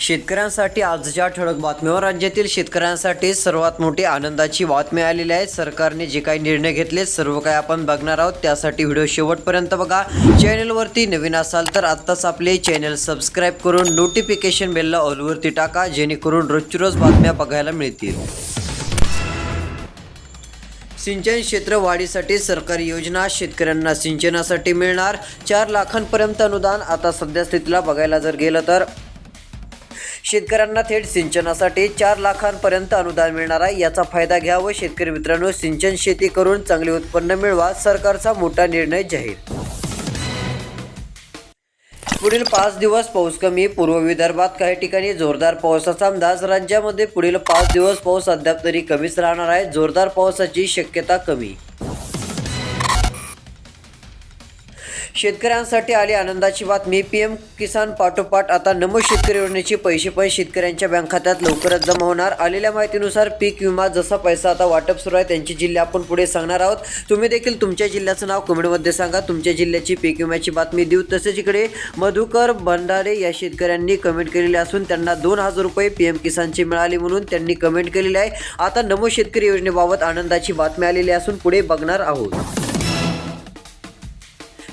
शेतकऱ्यांसाठी आजच्या ठळक बातमीवर राज्यातील शेतकऱ्यांसाठी सर्वात मोठी आनंदाची बातमी आलेली आहे. सरकारने जे काही निर्णय घेतले सर्व काही आपण बघणार आहोत. त्यासाठी व्हिडिओ शेवटपर्यंत बघा. चॅनलवरती नवीन असाल तर आत्ताच आपले चॅनल सबस्क्राईब करून नोटिफिकेशन बेलला ऑलवरती टाका जेणेकरून रोजची रोज बातम्या बघायला मिळतील. सिंचन क्षेत्र वाढीसाठी सरकारी योजना शेतकऱ्यांना सिंचनासाठी मिळणार. चार लाखांपर्यंत अनुदान. आता सध्या स्थितीला बघायला जर गेलं तर शेतकऱ्यांना थेट सिंचनासाठी चार लाखांपर्यंत अनुदान मिळणार आहे. याचा फायदा घ्या व शेतकरी मित्रांनो. सिंचन शेती करून चांगले उत्पन्न मिळवा सरकारचा मोठा निर्णय जाहीर. पुढील पाच दिवस पाऊस कमी पूर्व विदर्भात काही ठिकाणी जोरदार पावसाचा अंदाज. राज्यामध्ये पुढील पाच दिवस पाऊस अद्याप तरी कमीच राहणार आहे. जोरदार पावसाची शक्यता कमी. शेतकऱ्यांसाठी आली आनंदाची बातमी पीएम किसान पाठोपाठ आता नमो शेतकरी योजनेचे पैसे पण शेतकऱ्यांच्या बँक खात्यात लवकरच जमा होणार. आलेल्या माहितीनुसार पीक विमा जसा पैसा आता वाटप सुरू आहे त्यांची जिल्हे आपण पुढे सांगणार आहोत. तुम्ही देखील तुमच्या जिल्ह्याचं नाव कमेंटमध्ये सांगा. तुमच्या जिल्ह्याची पीक विम्याची बातमी देऊ. तसेच इकडे मधुकर भंडारे या शेतकऱ्यांनी कमेंट केलेले असून त्यांना दोन हजार रुपये पीएम किसानचे मिळाले म्हणून त्यांनी कमेंट केलेली आहे. आता नमो शेतकरी योजनेबाबत आनंदाची बातमी आलेली असून पुढे बघणार आहोत.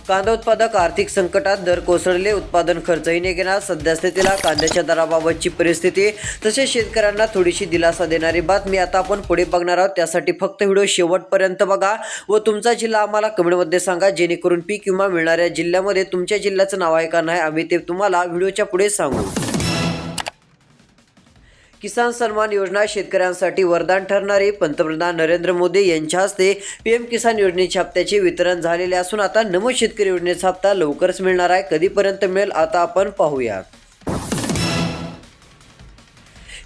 कांदा उत्पादक आर्थिक संकटात दर कोसळले उत्पादन खर्चही नाही घेणार कांद्याच्या दराबाबतची परिस्थिती तसेच शेतकऱ्यांना थोडीशी दिलासा देणारी बातमी आता आपण पुढे बघणार आहोत. त्यासाठी फक्त व्हिडिओ शेवटपर्यंत बघा व तुमचा जिल्हा आम्हाला कमेंटमध्ये सांगा. जेणेकरून पीक विमा मिळणाऱ्या जिल्ह्यामध्ये तुमच्या जिल्ह्याचं नाव आहे का नाही आम्ही ते तुम्हाला व्हिडिओच्या पुढे सांगू. किसान सन्मान योजना शेतकऱ्यांसाठी वरदान ठरणारे पंतप्रधान नरेंद्र मोदी यांच्या हस्ते पीएम किसान योजनेच्या हप्त्याचे वितरण झालेले असून आता नमो शेतकरी योजनेचा हप्ता लवकरच मिळणार आहे. कधीपर्यंत मिळेल आता आपण पाहूया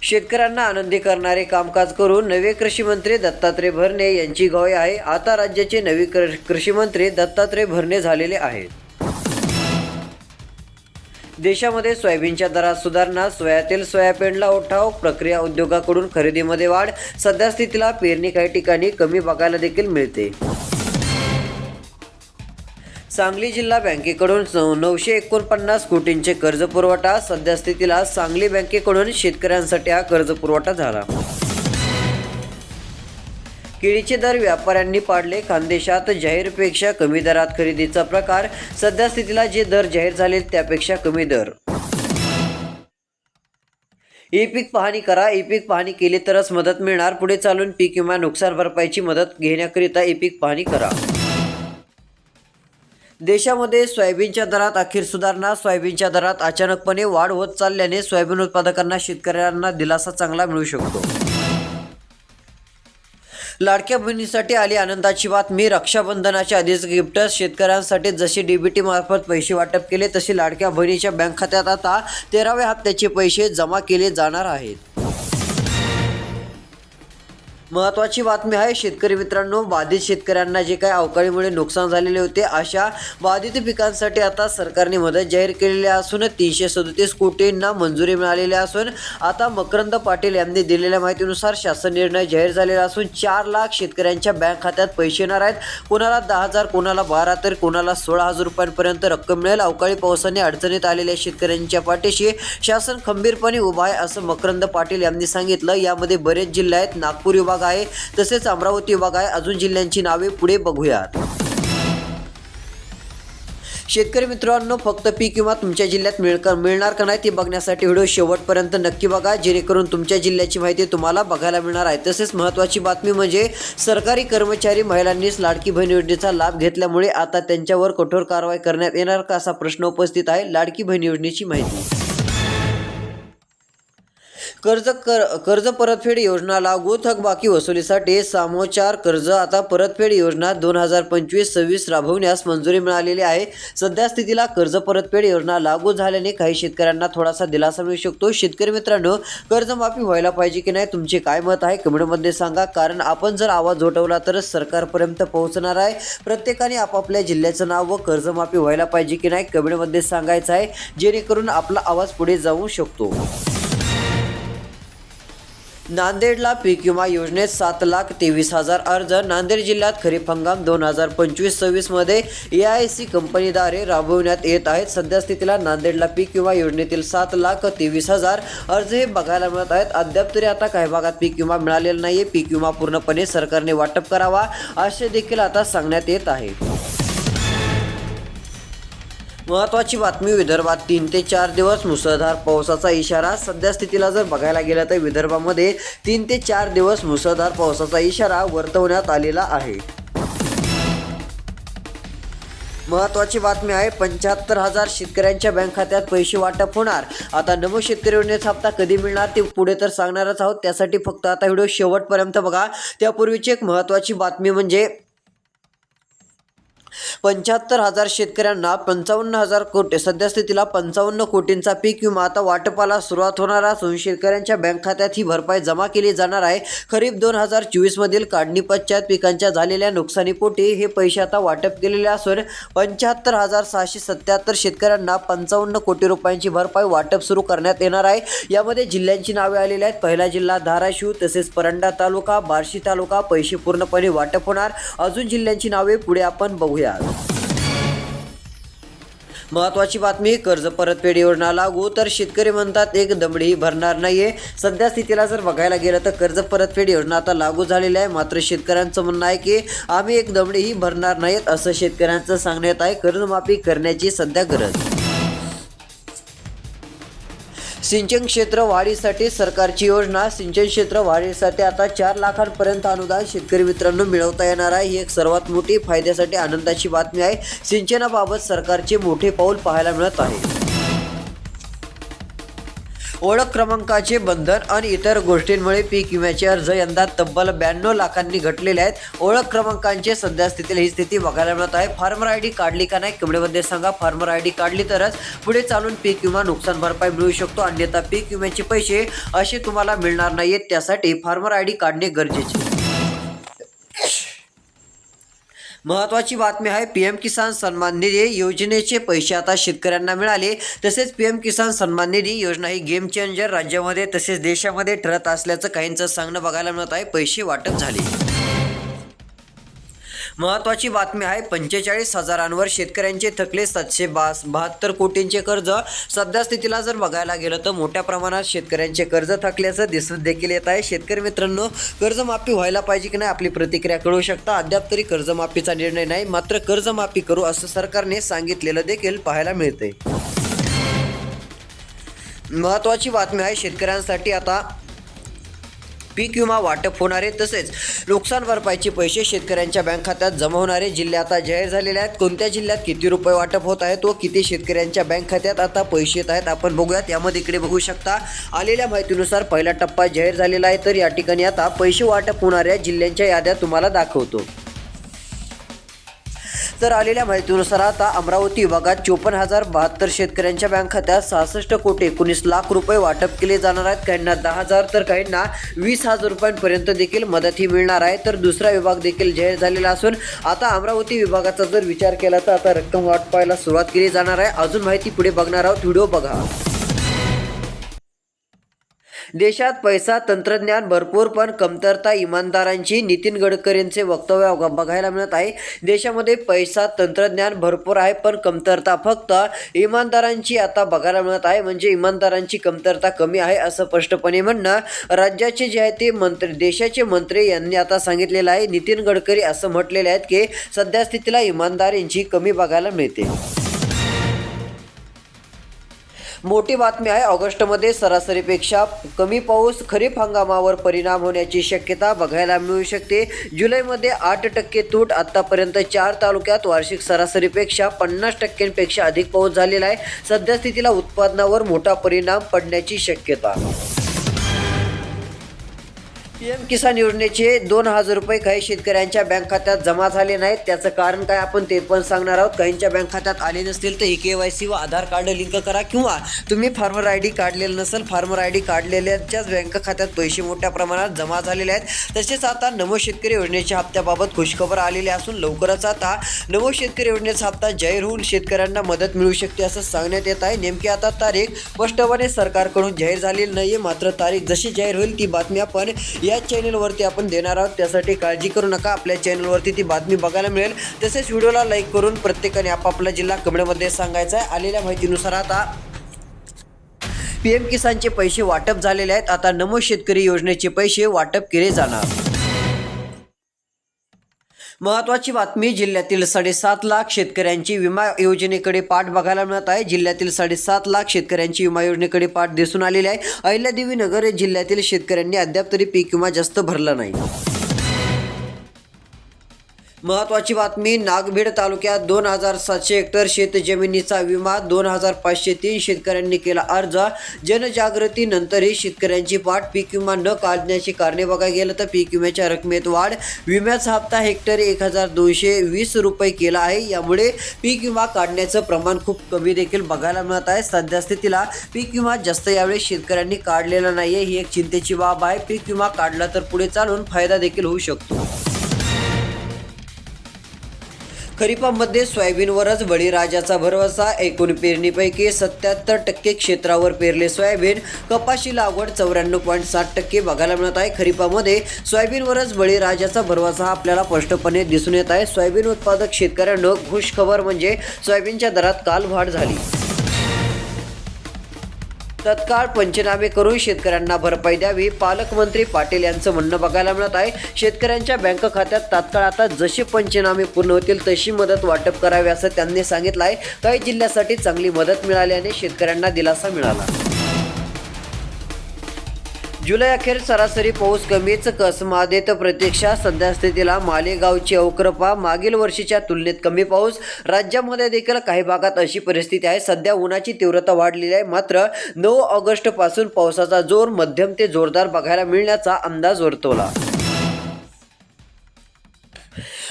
शेतकऱ्यांना आनंदी करणारे कामकाज करून नवे कृषी मंत्री दत्तात्रय भरणे यांची गवय आहे. आता राज्याचे नवे कृषी मंत्री दत्तात्रय भरणे झालेले आहेत. देशामध्ये सोयाबीनच्या दरात सुधारणा सोयातील सोयाबीनला उठाव प्रक्रिया उद्योगाकडून खरेदीमध्ये वाढ सध्या स्थितीला पेरणी काही ठिकाणी कमी बघायला देखील मिळते. सांगली जिल्हा बँकेकडून नऊशे एकोणपन्नास कोटींचे कर्ज पुरवठा सध्या स्थितीला सांगली बँकेकडून शेतकऱ्यांसाठी हा कर्ज पुरवठा झाला. केळीचे दर व्यापाऱ्यांनी पाडले. खानदेशात जाहीरपेक्षा कमी दरात खरेदीचा प्रकार सध्या स्थितीला जे दर जाहीर झाले त्यापेक्षा कमी दर. ई पीक पाहणी करा. ई पीक पाहणी केली तरच मदत मिळणार. पुढे चालून पीक विमा नुकसान भरपाईची मदत घेण्याकरिता ई पीक पाहणी करा. देशामध्ये सोयाबीनच्या दरात अखेर सुधारणा. सोयाबीनच्या दरात अचानकपणे वाढ होत चालल्याने सोयाबीन उत्पादकांना शेतकऱ्यांना दिलासा चांगला मिळू शकतो. लाडक्या बहिणीसाठी आली आनंदाची बातमी रक्षाबंधनाच्या आधीच गिफ्ट शेतकऱ्यांसाठी जशी डीबीटी मार्फत पैसे वाटप केले तसे लाडक्या बहिणीच्या बँक खात्यात आता तेराव्या हप्त्याचे पैसे जमा केले जाणार आहेत. महत्त्वाची बातमी आहे शेतकरी मित्रांनो बाधित शेतकऱ्यांना जे काही अवकाळीमुळे नुकसान झालेले होते अशा बाधित पिकांसाठी आता सरकारने मदत जाहीर केलेली असून तीनशे सदतीस कोटींना मंजुरी मिळालेली असून आता मकरंद पाटील यांनी दिलेल्या माहितीनुसार शासन निर्णय जाहीर झालेला असून चार लाख शेतकऱ्यांच्या बँक खात्यात पैसे येणार आहेत. कोणाला दहा हजार कोणाला बारा तर कोणाला सोळा हजार रुपयांपर्यंत रक्कम मिळेल. अवकाळी पावसाने अडचणीत आलेल्या शेतकऱ्यांच्या पाठीशी शासन खंबीरपणे उभा आहे असं मकरंद पाटील यांनी सांगितलं. यामध्ये बरेच जिल्हे आहेत नागपूर विभाग आहे. तसेच अमरावती विभाग आहे. अजून जिल्ह्यांची नावे पुढे बघूयात. शेतकरी मित्रांनो फक्त पीक विमा तुमच्या जिल्ह्यात मिळ मिळणार का नाही ते बघण्यासाठी व्हिडिओ शेवटपर्यंत नक्की बघा. जेणेकरून तुमच्या जिल्ह्याची माहिती तुम्हाला बघायला मिळणार आहे. तसेच महत्त्वाची बातमी म्हणजे सरकारी कर्मचारी महिलांनीच लाडकी बहीण योजनेचा लाभ घेतल्यामुळे आता त्यांच्यावर कठोर कारवाई करण्यात येणार का असा प्रश्न उपस्थित आहे. लाडकी बहीण योजनेची माहिती. कर्ज कर कर्ज परतफेड योजना लागू थकबाकी वसुलीसाठी सामोचार कर्ज. आता परतफेड योजना दोन हजार पंचवीस सव्वीस राबवण्यास मंजुरी मिळालेली आहे. सध्या स्थितीला कर्ज परतफेड योजना लागू झाल्याने काही शेतकऱ्यांना थोडासा दिलासा मिळू शकतो. शेतकरी मित्रांनो कर्जमाफी व्हायला पाहिजे की नाही तुमचे काय मत आहे? कमेंटमध्ये सांगा. कारण आपण जर आवाज उठवला तरच सरकारपर्यंत पोहोचणार आहे. प्रत्येकाने आपापल्या जिल्ह्याचं नाव व कर्जमाफी व्हायला पाहिजे की नाही कमेंटमध्ये सांगायचं आहे. जेणेकरून आपला आवाज पुढे जाऊ शकतो. नांदेडला पीक विमा योजनेत सात लाख तेवीस हजार अर्ज. नांदेड जिल्ह्यात खरीप हंगाम दोन हजार पंचवीस सव्वीसमध्ये ए आय सी कंपनीद्वारे राबविण्यात येत आहेत. सद्यस्थितीला नांदेडला पीक विमा योजनेतील सात लाख तेवीस हजार अर्ज हे बघायला मिळत आहेत. अद्याप तरी आता काही भागात पीक विमा मिळालेला नाही पीक विमा पूर्णपणे सरकारने वाटप करावा असे देखील आता सांगण्यात येत आहे. महत्वाची बातमी विदर्भात तीन ते चार दिवस मुसळधार पावसाचा इशारा. सध्या स्थितीला जर बघायला गेलं तर विदर्भामध्ये तीन ते चार दिवस मुसळधार पावसाचा इशारा वर्तवण्यात आलेला आहे. महत्वाची बातमी आहे पंच्याहत्तर हजार शेतकऱ्यांच्या बँक खात्यात पैसे वाटप होणार. आता नमो शेतकरी योजनेचा हप्ता कधी मिळणार ते पुढे तर सांगणारच आहोत. त्यासाठी फक्त आता व्हिडिओ शेवटपर्यंत बघा. त्यापूर्वीची एक महत्वाची बातमी म्हणजे पंच्याहत्तर हजार शेतकऱ्यांना पंचावन्न हजार कोटी सद्यस्थितीला पंचावन्न कोटींचा पीक विमा आता वाटपाला सुरुवात होणार असून शेतकऱ्यांच्या बँक खात्यात ही भरपाई जमा केली जाणार आहे. खरीप दोन हजार चोवीसमधील काढणी पश्चात पिकांच्या झालेल्या नुकसानीपोटी हे पैसे आता वाटप केलेले असून पंच्याहत्तर हजार सहाशे सत्याहत्तर शेतकऱ्यांना पंचावन्न कोटी रुपयांची भरपाई वाटप सुरू करण्यात येणार आहे. यामध्ये जिल्ह्यांची नावे आलेली आहेत. पहिला जिल्हा धाराशिव तसेच परंडा तालुका बार्शी तालुका पैसे पूर्णपणे वाटप होणार. अजून जिल्ह्यांची नावे पुढे आपण बघूया. महत्वाची बातमी कर्ज परतफेड योजना लागू तर शेतकरी म्हणतात एक दमडीही भरणार नाहीये. सध्या स्थितीला जर बघायला गेलं तर कर्ज परतफेड योजना आता लागू झालेली आहे. मात्र शेतकऱ्यांचं म्हणणं आहे की आम्ही एक दमडीही भरणार नाहीत असं शेतकऱ्यांचं सांगण्यात आहे. कर्जमाफी करण्याची सध्या गरज. सिंचन क्षेत्र वाढीसाठी सरकारची योजना. सिंचन क्षेत्र वाढीसाठी आता चार लाखांपर्यंत अनुदान शेतकरी मित्रांनो मिळवता येणार आहे. ही एक सर्वात मोठी फायद्यासाठी आनंदाची बातमी आहे. सिंचनाबाबत सरकारचे मोठे पाऊल पाहायला मिळत आहे. ओळख क्रमांकाचे बंधन आणि इतर गोष्टींमुळे पीक विम्याचे अर्ज यंदा तब्बल ब्याण्णव लाखांनी घटलेले आहेत. ओळख क्रमांकांचे सध्या स्थितीला ही स्थिती बघायला मिळत आहे. फार्मर आय डी काढली का नाही कमेंटमध्ये सांगा. फार्मर आय डी काढली तरच पुढे चालून पीक विमा नुकसान भरपाई मिळू शकतो. अन्यथा पीक विम्याचे पैसे असे तुम्हाला मिळणार नाहीत. त्यासाठी फार्मर आय डी काढणे गरजेचे महत्वाची बातमी आहे पी एम किसान सन्मान निधी योजनेचे पैसे आता शेतकऱ्यांना मिळाले. तसेच पी एम किसान सन्मान निधी योजना ही गेम चेंजर राज्यामध्ये तसेच देशामध्ये ठरत असल्याचं काहींचं सांगणं बघायला मिळत आहे. पैसे वाटप झाले. महत्वाची बातमी आहे पंचेचाळीस हजारांवर शेतकऱ्यांचे थकले सातशे बास बहात्तर कोटींचे कर्ज. सध्या स्थितीला जर बघायला गेलं तर मोठ्या प्रमाणात शेतकऱ्यांचे कर्ज थकल्याचं दिसून देखील येत आहे. शेतकरी मित्रांनो कर्जमाफी व्हायला पाहिजे की नाही आपली प्रतिक्रिया कळू शकता. अद्याप तरी कर्जमाफीचा निर्णय नाही मात्र कर्जमाफी करू असं सरकारने सांगितलेलं देखील पाहायला मिळते महत्वाची बातमी आहे शेतकऱ्यांसाठी आता पीक विमा वाटप होणारे तसेच नुकसान भरपाईचे पैसे शेतकऱ्यांच्या बँक खात्यात जमा होणारे जिल्हे आता जाहीर झालेले आहेत. कोणत्या जिल्ह्यात किती रुपये वाटप होत आहेत व किती शेतकऱ्यांच्या बँक खात्यात आता पैसे येत आहेत? आपण बघूयात. यामध्ये इकडे बघू शकता आलेल्या माहितीनुसार पहिला टप्पा जाहीर झालेला आहे. तर या ठिकाणी आता पैसे वाटप होणाऱ्या जिल्ह्यांच्या याद्या तुम्हाला दाखवतो. तर आलेल्या माहितीनुसार आता अमरावती विभागात चोपन्न हजार बहात्तर शेतकऱ्यांच्या बँक खात्यात सहासष्ट कोटी एकोणीस लाख रुपये वाटप केले जाणार आहेत. काहींना दहा हजार तर काहींना वीस हजार रुपयांपर्यंत देखील मदत ही मिळणार आहे. तर दुसरा विभाग देखील जाहीर झालेला असून आता अमरावती विभागाचा जर विचार केला तर आता रक्कम वाटपायला सुरुवात केली जाणार आहे. अजून माहिती पुढे बघणार आहोत. व्हिडिओ बघा. देशात पैसा तंत्रज्ञान भरपूर पण कमतरता इमानदारांची. नितीन गडकरींचे वक्तव्य बघायला मिळत आहे. देशामध्ये पैसा तंत्रज्ञान भरपूर आहे पण कमतरता फक्त इमानदारांची आता बघायला मिळत आहे. म्हणजे इमानदारांची कमतरता कमी आहे असं स्पष्टपणे म्हणणं राज्याचे जे आहे ते मंत्री देशाचे मंत्री यांनी आता सांगितलेलं आहे. नितीन गडकरी असं म्हटलेले आहेत की सध्या स्थितीला इमानदारींची कमी बघायला मिळते. मोठी बातमी आहे ऑगस्टमध्ये सरासरीपेक्षा कमी पाऊस खरीप हंगामावर परिणाम होण्याची शक्यता बघायला मिळू शकते. जुलैमध्ये आठ टक्के तूट आत्तापर्यंत चार तालुक्यात वार्षिक सरासरीपेक्षा पन्नास टक्क्यांपेक्षा अधिक पाऊस झालेला आहे. सध्या स्थितीला उत्पादनावर मोठा परिणाम पडण्याची शक्यता. पीएम किसान योजनेचे दोन हजार रुपये काही शेतकऱ्यांच्या बँक खात्यात जमा झाले नाहीत. त्याचं कारण काय आपण ते पण सांगणार आहोत. काहींच्या बँक खात्यात आले नसतील तर ई के वाय सी व आधार कार्ड लिंक करा किंवा तुम्ही फार्मर आय डी काढलेलं नसेल फार्मर आय डी काढलेल्याच्याच बँक खात्यात पैसे मोठ्या प्रमाणात जमा झालेले आहेत. तसेच आता नमो शेतकरी योजनेच्या हप्त्याबाबत खुशखबर आलेली असून लवकरच आता नमो शेतकरी योजनेचा हप्ता जाहीर होऊन शेतकऱ्यांना मदत मिळू शकते असं सांगण्यात येत आहे. नेमकी आता तारीख स्पष्टपणे सरकारकडून जाहीर झालेली नाही मात्र तारीख जशी जाहीर होईल ती बातमी आपण या चॅनलवरती आपण देणार आहोत. त्यासाठी काळजी करू नका. आपल्या चॅनलवरती ती बातमी बघायला मिळेल. तसेच व्हिडिओला लाईक करून प्रत्येकाने आपापला जिल्हा कमेंटमध्ये सांगायचा आहे. आलेल्या माहितीनुसार आता पी एम किसानचे पैसे वाटप झालेले आहेत. आता नमो शेतकरी योजनेचे पैसे वाटप केले जाणार. महत्वाची बातमी जिल्ह्यातील साडेसात लाख शेतकऱ्यांची विमा योजनेकडे पाठ बघायला मिळत आहे. जिल्ह्यातील साडेसात लाख शेतकऱ्यांची विमा योजनेकडे पाठ दिसून आलेली आहे. अहिल्यादेवी नगर जिल्ह्यातील शेतकऱ्यांनी अद्याप तरी पीक विमा जास्त भरला नाही. महत्वाची बातमी नागभीड तालुक्यात दोन हजार सातशे हेक्टर शेतजमिनीचा विमा दोन हजार पाचशे तीन शेतकऱ्यांनी केला अर्ज. जनजागृतीनंतरही शेतकऱ्यांची पाठ पीक विमा न काढण्याची कारणे बघायला गेलं तर पीक विम्याच्या रकमेत वाढ. विम्याचा हप्ता हेक्टरी एक हजार दोनशे वीस रुपये केला आहे. यामुळे पीक विमा काढण्याचं प्रमाण खूप कमी देखील बघायला मिळत आहे. सध्या स्थितीला पीक विमा जास्त यावेळी शेतकऱ्यांनी काढलेला नाही आहे ही एक चिंतेची बाब आहे. पीक विमा काढला तर पुढे चालून फायदा देखील होऊ शकतो. खरीपामध्ये सोयाबीनवरच बळीराजाचा भरवसा. एकूण पेरणीपैकी सत्याहत्तर टक्के क्षेत्रावर पेरले सोयाबीन. कपाशी लागवड चौऱ्याण्णव पॉईंट सात टक्के बघायला मिळत आहे. खरीपामध्ये सोयाबीनवरच बळीराजाचा भरवसा हा आपल्याला स्पष्टपणे दिसून येत आहे. सोयाबीन उत्पादक शेतकऱ्यांना खुश खबर म्हणजे सोयाबीनच्या दरात काल वाढ झाली. तत्काळ पंचनामे करून शेतकऱ्यांना भरपाई द्यावी. पालकमंत्री पाटील यांचं म्हणणं बघायला मिळत आहे. शेतकऱ्यांच्या बँक खात्यात तात्काळ आता जसे पंचनामे पूर्ण होतील तशी मदत वाटप करावी असं त्यांनी सांगितलं आहे काही जिल्ह्यासाठी चांगली मदत मिळाल्याने शेतकऱ्यांना दिलासा मिळाला. जुलै अखेर सरासरी पाऊस कमीच कसमादेत. प्रतीक्षा सध्या स्थितीला मालेगावची अवक्रपा मागील वर्षीच्या तुलनेत कमी पाऊस. राज्यामध्ये देखील काही भागात अशी परिस्थिती आहे. सध्या उन्हाची तीव्रता वाढलेली आहे. मात्र नऊ ऑगस्टपासून पावसाचा जोर मध्यम ते जोरदार बघायला मिळण्याचा अंदाज वर्तवला.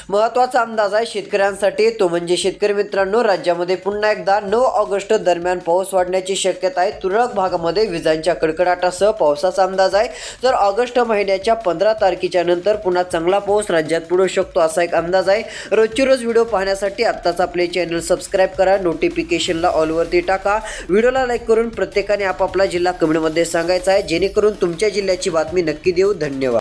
महत्त्वाचा अंदाज आहे शेतकऱ्यांसाठी. तो म्हणजे शेतकरी मित्रांनो राज्यामध्ये पुन्हा एकदा नऊ ऑगस्ट दरम्यान पाऊस वाढण्याची शक्यता आहे. तुरळक भागामध्ये विजांच्या कडकडाटासह पावसाचा अंदाज आहे. तर ऑगस्ट महिन्याच्या पंधरा तारखेच्या नंतर पुन्हा चांगला पाऊस राज्यात पडू शकतो असा एक अंदाज आहे. रोजची रोज व्हिडिओ पाहण्यासाठी आत्ताच आपले चॅनल सबस्क्राईब करा. नोटिफिकेशनला ऑलवरती टाका. व्हिडिओला लाईक करून प्रत्येकाने आपापला जिल्हा कमेंटमध्ये सांगायचा आहे. जेणेकरून तुमच्या जिल्ह्याची बातमी नक्की देऊ. धन्यवाद.